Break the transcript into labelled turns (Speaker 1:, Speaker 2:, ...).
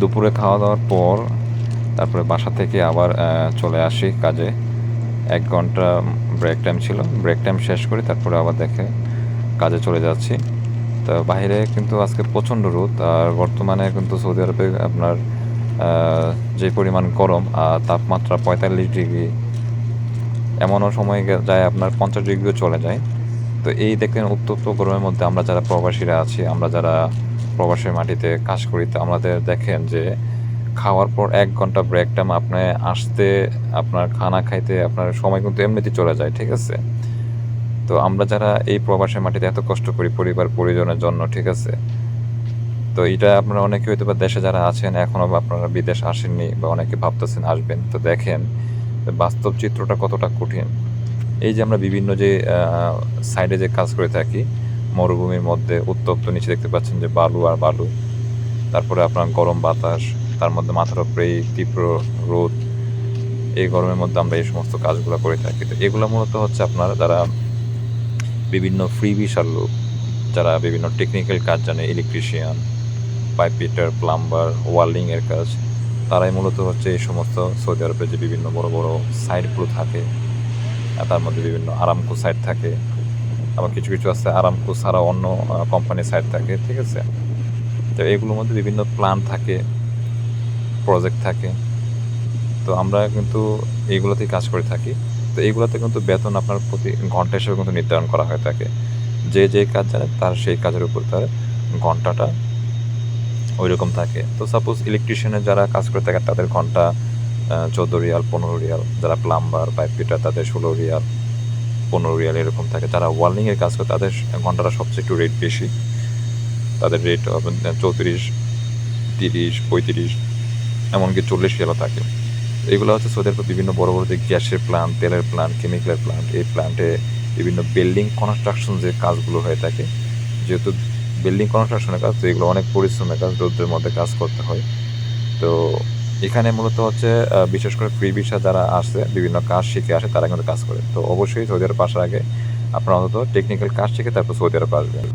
Speaker 1: দুপুরে খাওয়া দাওয়ার পর তারপরে বাসা থেকে আবার চলে আসি কাজে। এক ঘণ্টা ব্রেক টাইম ছিল। ব্রেক টাইম শেষ করে, তারপরে আবার দেখে কাজে চলে যাচ্ছি। তো বাইরে কিন্তু আজকে প্রচণ্ড রোদ, আর বর্তমানে কিন্তু সৌদি আরবে আপনার যে পরিমাণ গরম আর তাপমাত্রা পঁয়তাল্লিশ ডিগ্রি, এমনও সময় যায় আপনার পঞ্চাশ ডিগ্রিও চলে যায়। তো এই দেখেন উত্তপ্ত গরমের মধ্যে আমরা যারা প্রবাসীরা আছি, আমরা যারা প্রবাসের মাটিতে কাজ করি, তো আমাদের দেখেন যে খাওয়ার পর এক ঘণ্টা ব্রেক টাইম আপনি আসতে, আপনার খানা খাইতে, আপনার সময় কিন্তু এমনিতেই চলে যায়, ঠিক আছে? তো আমরা যারা এই প্রবাসের মাটিতে এত কষ্ট করি পরিবার, পরিজনের জন্য, ঠিক আছে? তো এটা আপনারা অনেকে হয়তো বা দেশে যারা আছেন এখনও বা আপনারা বিদেশ আসেননি বা অনেকে ভাবতেছেন আসবেন। তো দেখেন বাস্তব চিত্রটা কতটা কঠিন। এই যে আমরা বিভিন্ন যে সাইডে যে কাজ করে থাকি মরুভূমির মধ্যে উত্তপ্ত নিচে দেখতে পাচ্ছেন যে বালু আর বালু। তারপরে আপনার গরম বাতাস, তার মধ্যে মাথার উপরে এই তীব্র রোদ। এই গরমের মধ্যে আমরা এই সমস্ত কাজগুলো করে থাকি। তো এগুলো মূলত হচ্ছে আপনার যারা বিভিন্ন ফ্রি লোক, যারা বিভিন্ন টেকনিক্যাল কাজ জানে ইলেকট্রিশিয়ান পাইপ ফিটার প্লাম্বার ওয়ার্লিংয়ের কাজ, তারাই মূলত হচ্ছে এই সমস্ত সৌদি আরবে যে বিভিন্ন বড় বড় সাইটগুলো থাকে তার মধ্যে বিভিন্ন আরামকো সাইট থাকে। আবার কিছু কিছু আছে আরামকো ছাড়া অন্য কোম্পানির সাইট থাকে, ঠিক আছে? তো এগুলোর মধ্যে বিভিন্ন প্ল্যান থাকে প্রজেক্ট থাকে। তো আমরা কিন্তু এইগুলোতেই কাজ করে থাকি। তো এইগুলোতে কিন্তু বেতন আপনার প্রতি ঘণ্টা হিসেবে কিন্তু নির্ধারণ করা হয়ে থাকে। যে যে কাজ জানে তার সেই কাজের উপর তার ঘন্টাটা ওই রকম থাকে। তো সাপোজ ইলেকট্রিশিয়ানের যারা কাজ করে থাকে তাদের ঘণ্টা চোদ্দ রিয়াল, পনেরো রিয়াল। যারা প্লাম্বার পাইপ ফিটার তাদের ষোলো রিয়াল। পনেরো রিয়াল এরকম থাকে যারা ওয়ার্লিংয়ের কাজ করে, তাদের ঘন্টাটা সবচেয়ে একটু রেট বেশি। তাদের রেট চৌত্রিশ, তিরিশ, পঁয়ত্রিশ, এমনকি চল্লিশ রিয়ালও থাকে। এগুলো হচ্ছে সৌদি আরবে বিভিন্ন বড় বড় যে গ্যাসের প্ল্যান্ট তেলের প্ল্যান্ট কেমিক্যালের প্ল্যান্ট এই প্ল্যান্টে বিভিন্ন বিল্ডিং কনস্ট্রাকশন যে কাজগুলো হয়ে থাকে। যেহেতু বিল্ডিং কনস্ট্রাকশনের কাজ, তো এগুলো অনেক পরিশ্রমের কাজ, রৌদ্রের মধ্যে কাজ করতে হয়। তো এখানে মূলত হচ্ছে বিশেষ করে ফ্রি ভিসা যারা আসে বিভিন্ন কাজ শিখে আসে, তারা কিন্তু কাজ করে। তো অবশ্যই সৌদি আরব আসার আগে আপনার অন্তত টেকনিক্যাল কাজ শিখে তারপর সৌদি আরব আসবেন।